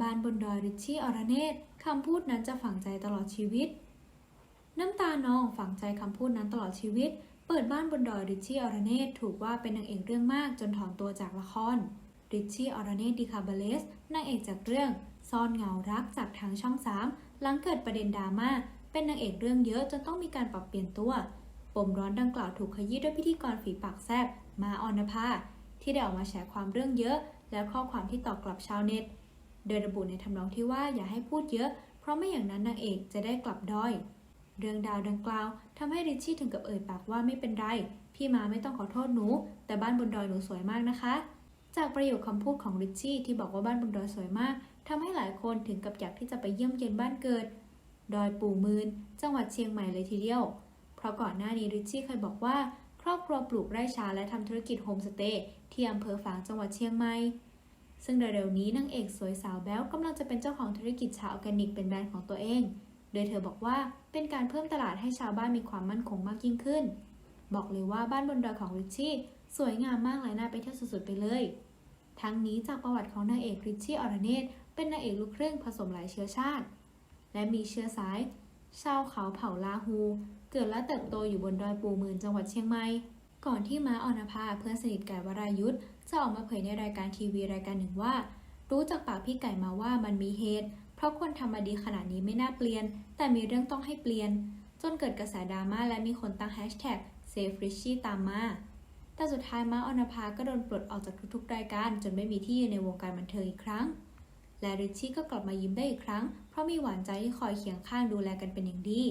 บ้านบนดอยริชชี่อรเนตคำพูดนั้นจะฝังใจตลอดชีวิต น้ำตานองฝังใจคำพูดนั้นตลอดชีวิต เปิดบ้านบนดอยริชชี่อรเนตถูกว่าเป็นนางเอกเรื่องมากจนถอนตัวจากละครริชชี่อรเนตดิคาบาเลสนางเอกจากเรื่อง ซ่อนเงารักจากทางช่อง3หลังเกิดประเด็นดราม่าเป็นนางเอกเรื่องเยอะจนต้องมีการปรับเปลี่ยนตัวปมร้อนดังกล่าวถูกขยี้ด้วยพิธีกรฝีปากแซบมาออนภาที่ได้ออกมาแฉความเรื่องเยอะ และข้อความที่ตอบกลับชาวเน็ต โดยระบุในทำนองที่ว่าอย่าให้พูดเยอะ เพราะไม่อย่างนั้นนางเอกจะได้กลับด้อย เรื่องดาวดังกล่าวทำให้ริชชี่ถึงกับเอ่ยปากว่าไม่เป็นไร พี่มาไม่ต้องขอโทษหนู แต่บ้านบนดอยหนูสวยมากนะคะ จากประโยคคำพูดของริชชี่ที่บอกว่าบ้านบนดอยสวยมากทำให้หลายคนถึงกับอยากที่จะไปเยี่ยมเยียนบ้านเกิด ดอยปู่มืน จังหวัดเชียงใหม่เลยทีเดียว เพราะก่อนหน้านี้ริชชี่เคยบอกว่า ครอบครัวปลูกไร่ชาและทำธุรกิจโฮมสเตย์ที่อำเภอฝางจังหวัดเชียงใหม่ ซึ่งเร็วๆนี้นางเอกสวยสาวแบ๊วกำลังจะเป็นเจ้าของธุรกิจชาออร์แกนิกเป็นแบรนด์ของตัวเอง โดยเธอบอกว่าเป็นการเพิ่มตลาดให้ชาวบ้านมีความมั่นคงมากยิ่งขึ้น บอกเลยว่าบ้านบนดอยของริชชี่สวยงามมากและน่าไปเที่ยวสุดๆไปเลย ทั้งนี้จากประวัติของนางเอกริชชี่อรเนตเป็นนางเอกลูกครึ่งผสมหลายเชื้อชาติ และมีเชื้อสาย ชาวเขาเผ่าลาฮู เกิดและเติบโตอยู่บนดอยปูมื่นจังหวัดเชียงใหม่ ก่อนที่ม้าออนภาเพื่อนสนิทไก่วรายุทธจะออกมาเผยในรายการทีวีรายการหนึ่งว่า รู้จากปากพี่ไก่มาว่ามันมีเหตุ เพราะคนทำมาดีขนาดนี้ไม่น่าเปลี่ยน แต่มีเรื่องต้องให้เปลี่ยน จนเกิดกระแสดราม่าและมีคนตั้งแฮชแท็ก Save Richie ตามมาแต่สุดท้ายม้าออนภาก็โดนปลดออกจากทุกๆรายการ จนไม่มีที่ยืนในวงการบันเทิงอีกครั้ง และริชชี่ก็กลับมายิ้มได้อีกครั้ง เพราะมีหวานใจที่คอยเคียงข้างดูแลกันเป็นอย่างดี